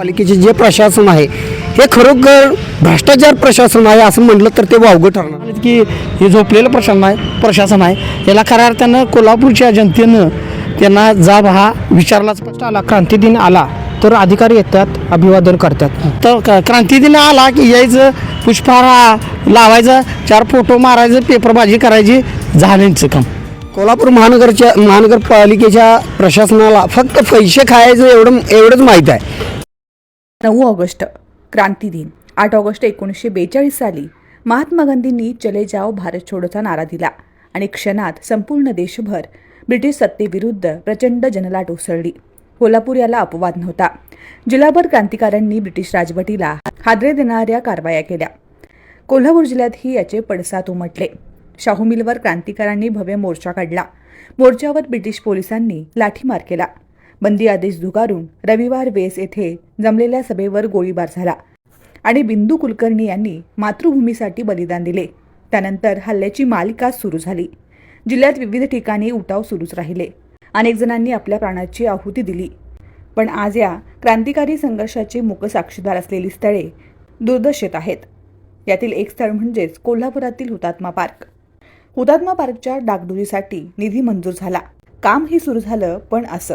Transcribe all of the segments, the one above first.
पालिकेचे जे प्रशासन आहे हे खरोखर भ्रष्टाचार प्रशासन आहे असं म्हटलं तर ते वावगं ठरणार की हे झोपलेलं प्रशासन आहे प्रशासन आहे याला खऱ्या अर्थानं कोल्हापूरच्या जनतेनं त्यांना जाब हा विचारलाच स्पष्ट आला क्रांती दिन आला तर अधिकारी येतात अभिवादन करतात. तर क- क्रांती दिन आला की यायचं पुष्पहार लावायचं चार फोटो मारायचं पेपरबाजी करायची झाल्यांचं काम. कोल्हापूर महानगरच्या महानगरपालिकेच्या प्रशासनाला फक्त पैसे खायचं एवढं एवढंच माहीत आहे. नऊ ऑगस्ट क्रांती दिन. आठ ऑगस्ट एकोणीसशे बेचाळीस साली महात्मा गांधींनी चले जाओ भारत छोडोचा नारा दिला आणि क्षणात संपूर्ण देशभर ब्रिटिश सत्तेविरुद्ध प्रचंड जनलाट उसळली. कोल्हापूर याला अपवाद नव्हता. जिल्हाभर क्रांतिकाऱ्यांनी ब्रिटिश राजवटीला हादरे देणाऱ्या कारवाया केल्या. कोल्हापूर जिल्ह्यातही याचे पडसाद उमटले. शाहू मिलवर क्रांतिकारांनी भव्य मोर्चा काढला. मोर्चावर ब्रिटिश पोलिसांनी लाठीमार केला. बंदी आदेश झुगारून रविवार वेस येथे जमलेल्या सभेवर गोळीबार झाला आणि बिंदू कुलकर्णी यांनी मातृभूमीसाठी बलिदान दिले. त्यानंतर हल्ल्याची मालिका सुरू झाली. जिल्ह्यात विविध ठिकाणी उठाव सुरूच राहिले. अनेक जणांनी आपल्या प्राणाची आहुती दिली. पण आज या क्रांतिकारी संघर्षाचे मुक साक्षीदार असलेली स्थळे दुर्दशेत आहेत. यातील एक स्थळ म्हणजेच कोल्हापुरातील हुतात्मा पार्क. हुतात्मा पार्कच्या डागडुजीसाठी निधी मंजूर झाला. काम ही सुरू झालं पण असं.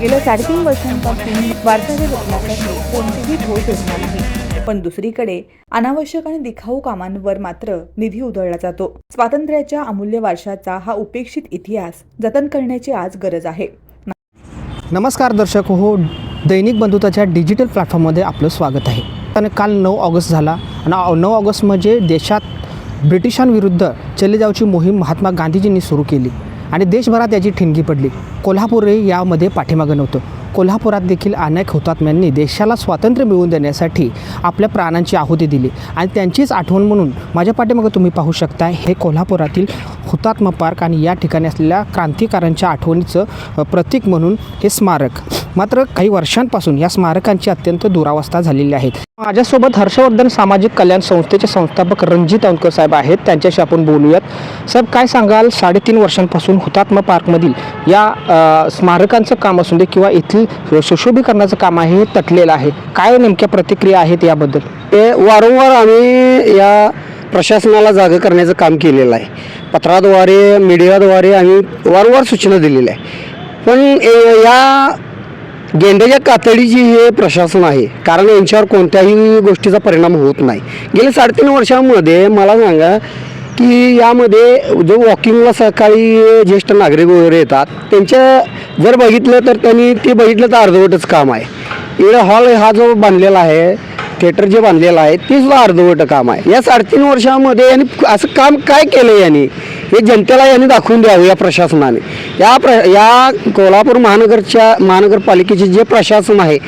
गेल्या साडेतीन वर्षांपासून वारसाचे बदलासाठी कोणतीही ठोस योजना नाही. पण दुसरीकडे अनावश्यक आणि दिखाऊ कामांवर मात्र निधी उधळला जातो. स्वातंत्र्याच्या अमूल्य वारशाचा हा उपेक्षित इतिहास जतन करण्याची आज गरज आहे. नमस्कार दर्शक हो दैनिक बंधुताच्या डिजिटल प्लॅटफॉर्ममध्ये आपलं स्वागत आहे. आणि काल नऊ ऑगस्ट झाला आणि नऊ ऑगस्ट म्हणजे देशात ब्रिटिशांविरुद्ध चले जावची मोहीम महात्मा गांधीजींनी सुरू केली. आणि देशभरात याची ठिणगी पडली. कोल्हापूरही यामध्ये पाठीमागं नव्हतं. कोल्हापुरात देखील अनेक हुतात्म्यांनी देशाला स्वातंत्र्य मिळवून देण्यासाठी आपल्या प्राणांची आहुती दिली. आणि त्यांचीच आठवण म्हणून माझ्या पाठीमागं तुम्ही पाहू शकता हे कोल्हापुरातील हुतात्मा पार्क आणि या ठिकाणी असलेल्या क्रांतिकारांच्या आठवणीचं प्रतीक म्हणून हे स्मारक. मात्र काही वर्षांपासून या स्मारकांची अत्यंत दुरावस्था झालेली आहे. माझ्यासोबत हर्षवर्धन सामाजिक कल्याण संस्थेचे संस्थापक रणजित औंकर साहेब आहेत. त्यांच्याशी आपण बोलूयात. साहेब काय सांगाल? साडेतीन वर्षांपासून हुतात्मा पार्कमधील या स्मारकांचं काम असून दे किंवा येथील सुशोभीकरणाचं काम आहे हे तटलेलं आहे. काय नेमक्या प्रतिक्रिया आहेत याबद्दल? हे वारंवार आम्ही या प्रशासनाला जागं करण्याचं काम केलेलं आहे. पत्राद्वारे मीडियाद्वारे आम्ही वारंवार सूचना दिलेल्या आहे पण या गेंड्याच्या कातडीची हे प्रशासन आहे. कारण यांच्यावर कोणत्याही गोष्टीचा परिणाम होत नाही. गेल्या साडेतीन वर्षामध्ये मला सांगा की यामध्ये जो वॉकिंगला सकाळी ज्येष्ठ नागरिक वगैरे येतात त्यांच्या जर बघितलं तर त्यांनी ते बघितलं तर अर्धवटच काम आहे. इकडे हॉल हा जो बांधलेला आहे थिएटर जे बांधलेलं आहे ते सुद्धा अर्धवट काम आहे. या साडेतीन वर्षामध्ये यांनी असं काम काय केलं यांनी? हे जनतेला यांनी दाखवून द्यावं या प्रशासनाने. या प्र या कोल्हापूर महानगरच्या महानगरपालिकेचे जे प्रशासन आहे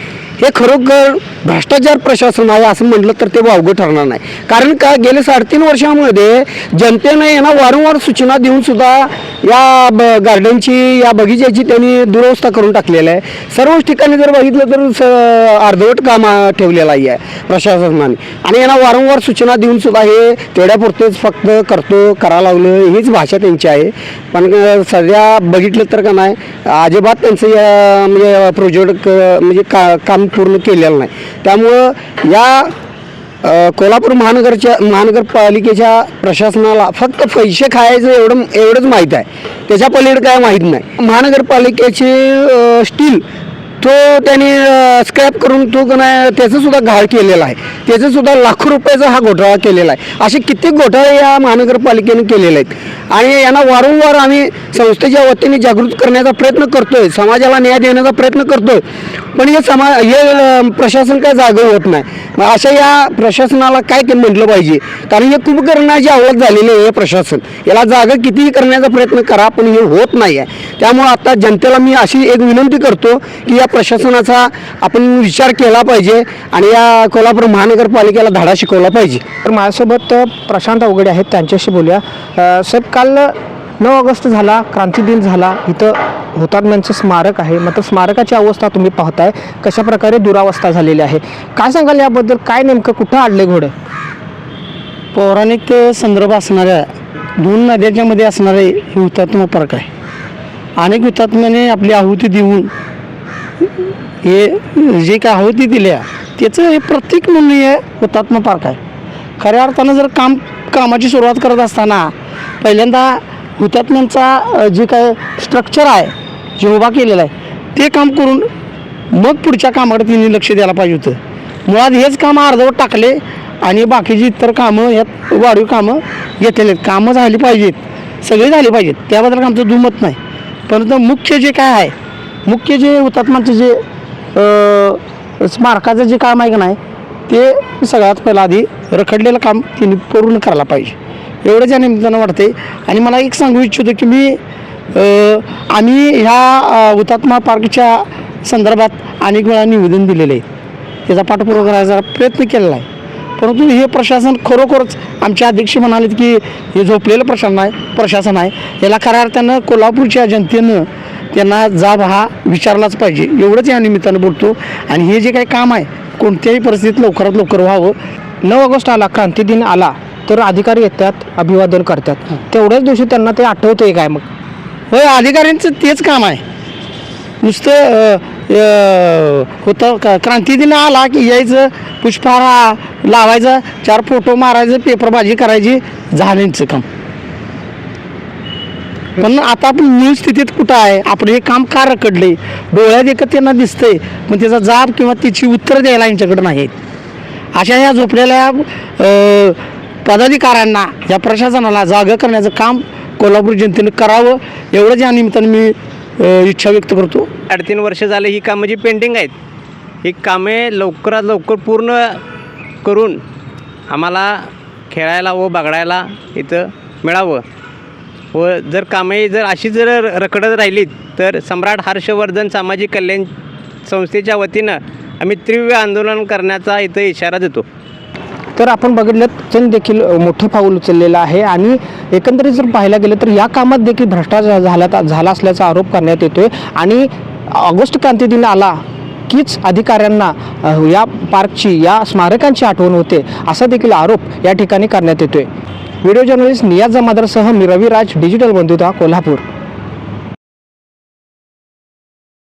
हे खरोखर भ्रष्टाचार प्रशासन आहे असं म्हटलं तर ते वावगं ठरणार नाही. कारण का गेल्या साडेतीन वर्षामध्ये जनतेने यांना वारंवार सूचना देऊन सुद्धा या ब गार्डनची या बगीच्याची त्यांनी दुरवस्था करून टाकलेलं आहे. सर्वच ठिकाणी जर बघितलं तर स अर्धवट काम ठेवलेला आहे प्रशासनाने. आणि यांना वारंवार सूचना देऊन सुद्धा हे तेवढ्यापुरतेच फक्त करतो करा लागलं हीच भाषा त्यांची आहे. पण सध्या बघितलं तर का नाही अजिबात त्यांचं या म्हणजे प्रोजेक्ट म्हणजे का काम पूर्ण केलेलं नाही. त्यामुळं या कोल्हापूर महानगरच्या महानगरपालिकेच्या प्रशासनाला फक्त पैसे खायचं एवढं एवढंच माहीत आहे. त्याच्या पलीकडे काय माहीत नाही. महानगरपालिकेचे स्टील तो त्यांनी स्क्रॅप करून तो नाही त्याचं सुद्धा घाळ केलेला आहे. त्याचं सुद्धा लाखो रुपयाचा हा घोटाळा केलेला आहे. असे कित्येक घोटाळे या महानगरपालिकेने केलेले आहेत. आणि यांना वारंवार आम्ही संस्थेच्या वतीने जागृत करण्याचा प्रयत्न करतोय समाजाला न्याय देण्याचा प्रयत्न करतोय. पण हे समा हे प्रशासन काय जागं होत नाही. अशा या प्रशासनाला काय ते म्हटलं पाहिजे? कारण हे कुंभकर्णाची आवड झालेली आहे हे प्रशासन. याला जागा कितीही करण्याचा प्रयत्न करा पण हे होत नाही आहे. त्यामुळं आता जनतेला मी अशी एक विनंती करतो की या प्रशासनाचा आपण विचार केला पाहिजे आणि या कोल्हापूर महानगरपालिकेला धडा शिकवला पाहिजे. तर माझ्यासोबत प्रशांत अवघडे आहेत त्यांच्याशी बोलूया. साहेब काल नऊ ऑगस्ट झाला क्रांती दिन झाला इथं हुतात्म्यांचं स्मारक आहे. मात्र स्मारकाची अवस्था तुम्ही पाहताय कशा प्रकारे दुरावस्था झालेली आहे? काय सांगाल याबद्दल? काय नेमकं कुठं आणले घोडे? पौराणिक संदर्भ असणाऱ्या दोन नद्यांच्या मध्ये असणारे हे हुतात्मा पार्क आहे. अनेक हुतात्म्याने आपली आहुती देऊन हे जे काय आहुती दिल्या त्याचं हे प्रत्येक म्हणून हे हुतात्मा पार्क आहे. खऱ्या अर्थानं जर काम कामाची सुरुवात करत असताना पहिल्यांदा हुतात्म्यांचा जे काय स्ट्रक्चर आहे जे उभा केलेला आहे ते काम करून मग पुढच्या कामाकडे तिने लक्ष द्यायला पाहिजे होतं. मुळात हेच कामं अर्धवट टाकले आणि बाकीची इतर कामं ह्यात वाढीव कामं घेतलेली आहेत. कामं झाली पाहिजेत सगळी झाली पाहिजेत त्याबद्दल आमचं दुमत नाही. परंतु मुख्य जे काय आहे मुख्य जे हुतात्माचं जे स्मारकाचं जे काम आहे का नाही ते सगळ्यात पहिला आधी रखडलेलं काम तिने पूर्ण करायला पाहिजे. एवढंच या निमित्तानं वाटते आणि मला एक सांगू इच्छितो की मी आम्ही ह्या हुतात्मा पार्कच्या संदर्भात अनेक वेळा निवेदन दिलेलं आहे. त्याचा पाठपुरावा करायचा प्रयत्न केलेला आहे. परंतु हे प्रशासन खरोखरच आमचे अध्यक्ष म्हणालेत की हे झोपलेलं प्रशासन आहे प्रशासन आहे. याला खऱ्या अर्थानं कोल्हापूरच्या जनतेनं त्यांना जाब हा विचारलाच पाहिजे. एवढंच या निमित्तानं बोलतो. आणि हे जे काही काम आहे कोणत्याही परिस्थितीत लवकरात लवकर व्हावं. नऊ ऑगस्ट आला क्रांती दिन आला तर अधिकारी येतात अभिवादन करतात. तेवढ्याच दिवशी त्यांना ते आठवतंय काय मग? होय अधिकाऱ्यांचं तेच काम आहे. नुसतं होतं क्रांती दिन आला की यायचं पुष्पहार लावायचं चार फोटो मारायचं पेपरबाजी करायची झाल्यांचं काम. पण आता आपण मूळ स्थितीत कुठं आहे? आपण हे काम का रकडले डोळ्यात एकत त्यांना दिसतंय पण त्याचा जाब किंवा त्याची उत्तरं द्यायला यांच्याकडे नाहीत. अशा ह्या झोपलेल्या पदाधिकाऱ्यांना या प्रशासनाला जागा करण्याचं काम कोल्हापूर जनतेनं करावं एवढंच या निमित्तानं मी इच्छा व्यक्त करतो. साडेतीन वर्ष झाले ही कामं जी पेंडिंग आहेत ही कामे लवकरात लवकर पूर्ण करून आम्हाला खेळायला व बागडायला इथं मिळावं. व जर कामे जर अशी जर रखडत राहिलीत तर सम्राट हर्षवर्धन सामाजिक कल्याण संस्थेच्या वतीनं आम्ही तीव्र आंदोलन करण्याचा इथं इशारा देतो. तर आपण बघितलं त्यांनी देखील मोठं पाऊल उचललेलं आहे आणि एकंदरीत जर पाहायला गेलं तर या कामात देखील भ्रष्टाचार झाला झाला असल्याचा आरोप करण्यात येतोय. आणि ऑगस्ट क्रांती दिन आला कीच अधिकाऱ्यांना या पार्कची या स्मारकांची आठवण होते असा देखील आरोप या ठिकाणी करण्यात येतोय. व्हिडिओ जर्नलिस्ट नियाज जमादारसह मी रविराज डिजिटल बंधुता कोल्हापूर.